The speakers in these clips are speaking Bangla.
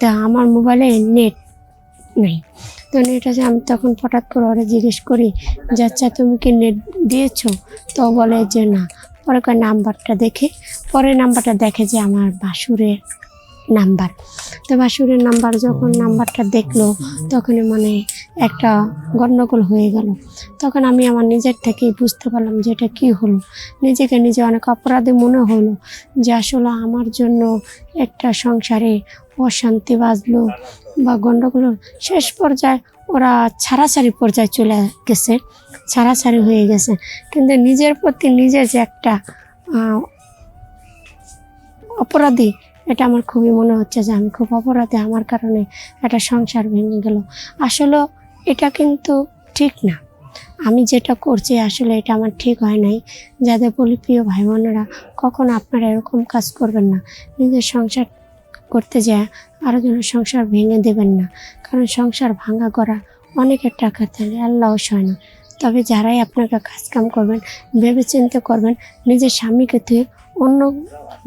তা আমার মোবাইলে নেট নেই। তো নেট আছে, আমি তখন হঠাৎ করে ওরা জিজ্ঞেস করি, যে আচ্ছা তুমি কি নেট দিয়েছ? তো বলে যে না। পরে কয়, নাম্বারটা দেখে। পরে নাম্বারটা দেখে যে আমার বাসুরের নাম্বার। তো বাসুরের নাম্বার যখন নাম্বারটা দেখল, তখনই মানে একটা গণ্ডগোল হয়ে গেল। তখন আমি আমার নিজের থেকেই বুঝতে পারলাম যে এটা কী হলো। নিজেকে নিজে অনেক অপরাধী মনে হলো যে আসলে আমার জন্য একটা সংসারে অশান্তি বাজলো বা গণ্ডগোল শেষ পর্যায়ে ওরা ছাড়াছাড়ি পর্যায়ে চলে গেছে, ছাড়াছাড়ি হয়ে গেছে। কিন্তু নিজের প্রতি নিজের যে একটা অপরাধী এটা আমার খুবই মনে হচ্ছে যে আমি খুব অপরাধে আমার কারণে একটা সংসার ভেঙে গেল। আসলে এটা কিন্তু ঠিক না। আমি যেটা করছি আসলে এটা আমার ঠিক হয় নাই। যাদের বলি প্রিয় ভাই বোনেরা কখনো আপনারা এরকম কাজ করবেন না। নিজের সংসার করতে যায় আরও যেন সংসার ভেঙে দেবেন না। কারণ সংসার ভাঙা করা অনেকের টাকা থাকে, আল্লাহ সয় না। তবে যারাই আপনাকে কাজকাম করবেন ভেবে চিন্তে করবেন, নিজের স্বামীকে তুই অন্য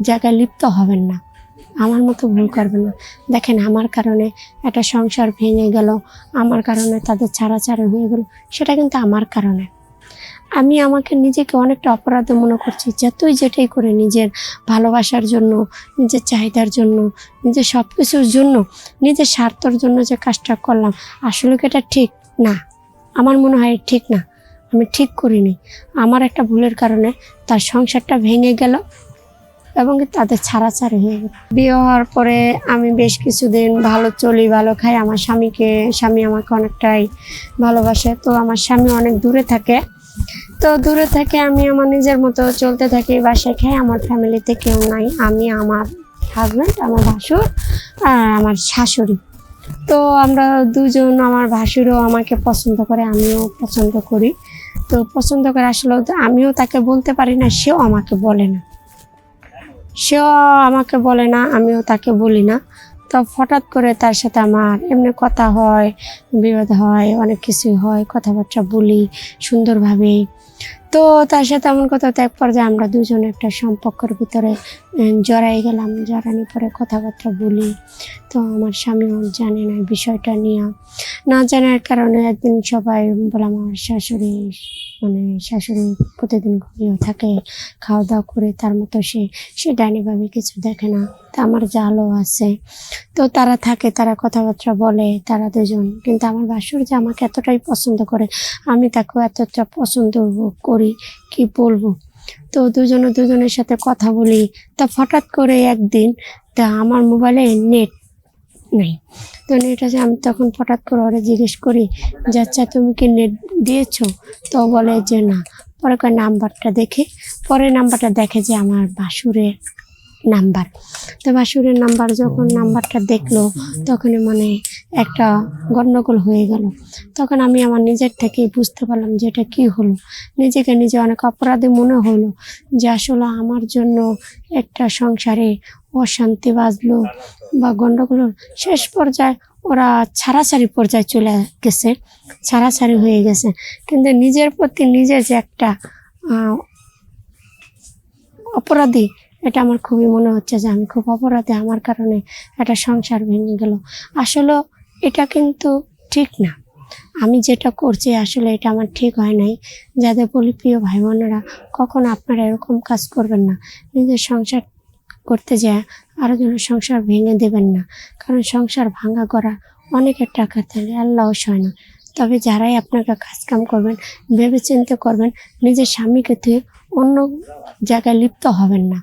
জায়গায় লিপ্ত হবেন না। আমার মতো ভুল করবে না। দেখেন, আমার কারণে একটা সংসার ভেঙে গেল, আমার কারণে তাদের ছাড়াছাড়ি হয়ে গেল, সেটা কিন্তু আমার কারণে। আমি আমাকে নিজেকে অনেকটা অপরাধ মনে করছি, যতই যেটাই করে নিজের ভালোবাসার জন্য, নিজের চাহিদার জন্য, নিজের সব কিছুর জন্য, নিজের স্বার্থর জন্য যে কাজটা করলাম, আসলে কি এটা ঠিক? না। আমার মনে হয় ঠিক না। আমি ঠিক করিনি। আমার একটা ভুলের কারণে তার সংসারটা ভেঙে গেল এবং তাদের ছাড়াছাড়ি হয়ে গেল। বিয়ে হওয়ার পরে আমি বেশ কিছুদিন ভালো চলি, ভালো খাই। আমার স্বামীকে, স্বামী আমাকে অনেকটাই ভালোবাসে। তো আমার স্বামী অনেক দূরে থাকে। তো দূরে থেকে আমি আমার নিজের মতো চলতে থাকি, বাসায় খাই আমার ফ্যামিলিতে কেউ নাই। আমি আমার হাজব্যান্ড আমার ভাসুর আর আমার শাশুড়ি। তো আমরা দুজন, আমার ভাসুরও আমাকে পছন্দ করে, আমিও পছন্দ করি। তো পছন্দ করে আসলে আমিও তাকে বলতে পারি না, সেও আমাকে বলে না। সেও আমাকে বলে না, আমিও তাকে বলি না। তো হঠাৎ করে তার সাথে আমার এমনি কথা হয় বিরোধ হয়, অনেক কিছুই হয়, কথাবার্তা বলি সুন্দরভাবে। তো তার সাথে এমন কথা তো এক পর্যায়ে আমরা দুজনে একটা সম্পর্কের ভিতরে জড়াই গেলাম জড়ানি পরে কথাবার্তা বলি। তো আমার স্বামীও জানে না বিষয়টা নিয়ে। না জানার কারণে একদিন সবাই বললাম, আমার শাশুড়ি মানে শাশুড়ি প্রতিদিন ঘুমিয়ে থাকে, খাওয়া দাওয়া করে তার মতো সে সে ডাইনিভাবে কিছু দেখে না। তা আমার জালও আছে। তো তারা থাকে, তারা কথাবার্তা বলে, তারা দুজন। কিন্তু আমার বাসুর যে আমাকে এতটাই পছন্দ করে, আমি তাকেও এতটা পছন্দ করি কি বলব? তো দুজনে দুজনের সাথে কথা বলি। তা হঠাৎ করে একদিন, তা আমার মোবাইলে নেট নেই। তো নেট আছে, আমি তখন হঠাৎ করে ওরা জিজ্ঞেস করি, যে আচ্ছা তুমি কি নেট দিয়েছ? তো বলে যে না। পরে কয়, নাম্বারটা দেখে। পরে নাম্বারটা দেখে যে আমার বাসুরের নাম্বার। তো বাসুরের নাম্বার, যখন নাম্বারটা দেখল, তখনই মানে একটা গণ্ডগোল হয়ে গেল। তখন আমি আমার নিজের থেকেই বুঝতে পারলাম যে এটা কী হলো। নিজেকে নিজে অনেক অপরাধী মনে হলো যে আসলে আমার জন্য একটা সংসারে অশান্তি বাজলো বা গণ্ডগোল শেষ পর্যায়ে ওরা ছাড়াছাড়ি পর্যায়ে চলে গেছে, ছাড়াছাড়ি হয়ে গেছে। কিন্তু নিজের প্রতি নিজের যে একটা অপরাধী, এটা আমার খুবই মনে হচ্ছে যে আমি খুব অপরাধী। আমার কারণে একটা সংসার ভেঙে গেল। আসলে এটা কিন্তু ঠিক না। আমি যেটা করছি আসলে এটা আমার ঠিক হয় নাই। যাদের বলি প্রিয় ভাই বোনেরা কখনো আপনারা এরকম কাজ করবেন না। নিজের সংসার করতে যায় আরও যেন সংসার ভেঙে দেবেন না। কারণ সংসার ভাঙা করা অনেকের টাকা থাকে আল্লাহ সয় না। তবে যারাই আপনাকে কাজকাম করবেন ভেবে চিন্তে করবেন, নিজের স্বামীকে তুই অন্য জায়গায় লিপ্ত হবেন না।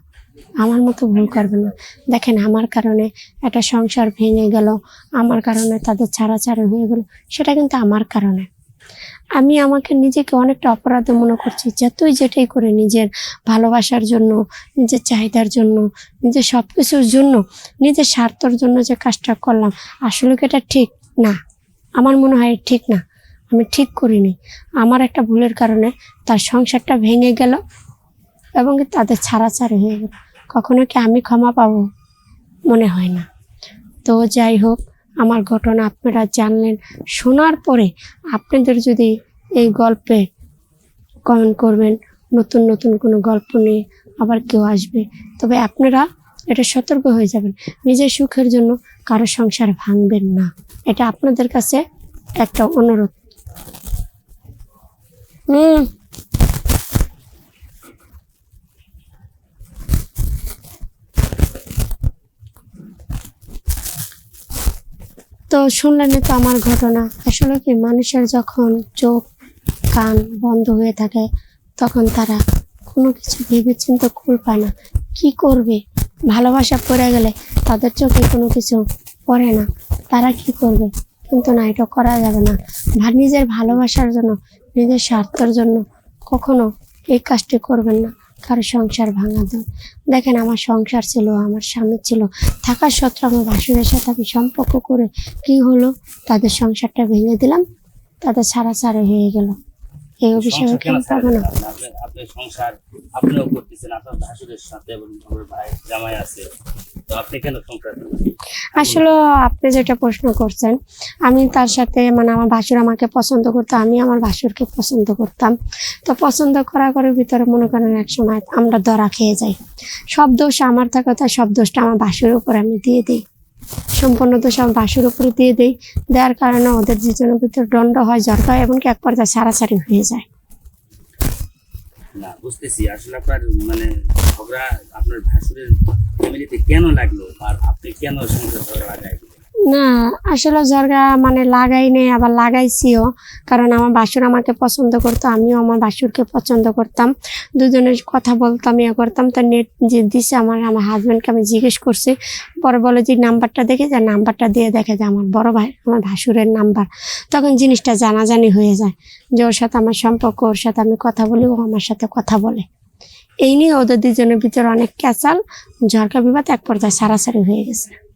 আমার মতো ভুল করবে না। দেখেন, আমার কারণে একটা সংসার ভেঙে গেল, আমার কারণে তাদের ছাড়াছাড়ি হয়ে গেল, সেটা কিন্তু আমার কারণে। আমি আমাকে নিজেকে অনেকটা অপরাধ মনে করছি, যতই যেটাই করে নিজের ভালোবাসার জন্য, নিজের চাহিদার জন্য, নিজের সব কিছুর জন্য, নিজের স্বার্থর জন্য যে কাজটা করলাম, আসলে কি এটা ঠিক? না। আমার মনে হয় ঠিক না। আমি ঠিক করিনি। আমার একটা ভুলের কারণে তার সংসারটা ভেঙে গেল এবং তাদের ছাড়াছাড়ি হয়ে গেল। কখনো কি আমি ক্ষমা পাবো? মনে হয় না। তো যাই হোক, আমার ঘটনা আপনারা জানলেন। শোনার পরে আপনাদের যদি এই গল্পে কমেন্ট করবেন, নতুন নতুন কোনো গল্প নিয়ে আবার কেউ আসবে, তবে আপনারা এটা সতর্ক হয়ে যাবেন। নিজের সুখের জন্য কারও সংসার ভাঙবেন না। এটা আপনাদের কাছে একটা অনুরোধ। হুম। তো শুনলেনই তো আমার ঘটনা। আসলে কি, মানুষের যখন চোখ, কান বন্ধ হয়ে থাকে, তখন তারা কোনো কিছু ভেবে চিন্তা পায় না। কি করবে? ভালোবাসা পড়ে গেলে তাদের চোখে কোনো কিছু পড়ে না। তারা কি করবে? কিন্তু না, এটা করা যাবে না। ভা- নিজের ভালোবাসার জন্য, নিজের স্বার্থের জন্য কখনো এই কাজটি করবেন না। কারও সংসার ভাঙা দাও দেখেন আমার সংসার ছিল আমার স্বামী ছিল। থাকার সত্ত্বেও আমার ভাসুরের সাথে আমি সম্পর্ক করে কি হলো? তাদের সংসারটা ভেঙে দিলাম তাদের ছাড়া ছাড়া হয়ে গেল। এই সংসার কেন পাবো না। আপনিও করতেছেন আপনার ভাসুরের সাথে এবং আমার ভাই জামাই আছে। আসলে আপনি যেটা প্রশ্ন করছেন, আমি তার সাথে মানে আমার ভাসুর আমাকে পছন্দ করতো, আমি আমার ভাসুরকে পছন্দ করতাম। তো পছন্দ করা করার ভিতরে মনে করেন এক সময় আমরা ধরা খেয়ে যাই। সব দোষ আমার থাকে, তাই সব দোষটা আমার ভাসুর উপর আমি দিয়ে দিই। সম্পূর্ণ দোষ আমার বাসুর উপরে দিয়ে দিই। দেওয়ার কারণে ওদের দুজনের ভিতরে দণ্ড হয় জ্বর হয়, এমনকি এক পর্যায়ে সারাসারি হয়ে যায়। না, বুঝতেছি আসলে আপনার মানে ঝগড়া আপনার ভাসুরের ফ্যামিলিতে কেন লাগল আর আপনি কেন সংসার ঝগড়া লাগাই? না, আসলে জর্গা মানে লাগাই নেই, আবার লাগাইছিও। কারণ আমার বাসুর আমাকে পছন্দ করতো, আমিও আমার বাসুরকে পছন্দ করতাম। দুজনের কথা বলতাম ইয়ে করতাম। তো নেট যে দিছে আমার আমার হাজব্যান্ডকে আমি জিজ্ঞেস করছি, পরে বলে যে, নাম্বারটা দেখে যে, নাম্বারটা দিয়ে দেখে যে, আমার বড় ভাই, আমার ভাসুরের নাম্বার। তখন জিনিসটা জানাজানি হয়ে যায় যে, ওর সাথে আমার সম্পর্ক, ওর সাথে আমি কথা বলি, ও আমার সাথে কথা বলে। এই নিয়ে ওদের দুজনের ভিতরে অনেক ক্যাচাল ঝরকা বিবাদ, এক পর্যায়ে সারাসারি হয়ে গেছে।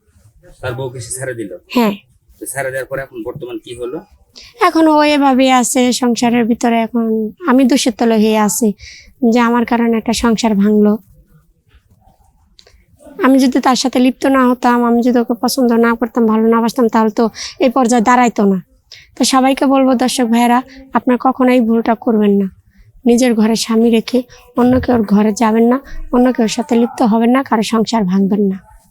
তার বউকে সে ছেড়ে দিল। হ্যাঁ। তো ছেড়ে দেওয়ার পরে এখন বর্তমান কি হলো? এখন ও এভাবে আছে সংসারের ভিতরে এখন আমি দোষের তলে হয়ে আছি যে আমার কারণে একটা সংসার ভাঙলো। আমি যদি তার সাথে লিপ্ত না হতাম আমি যদি ওকে পছন্দ না করতাম ভালো না বাসতাম তাহলে তো এই পর্যায়ে দাঁড়াইতো না। তো সবাইকে বলব দর্শক ভাইয়েরা আপনার কখনোই ভুলটা করবেন না। নিজের ঘরে স্বামী রেখে অন্য কেউর ঘরে যাবেন না অন্য কেউর সাথে লিপ্ত হবেন না কারও সংসার ভাঙবেন না।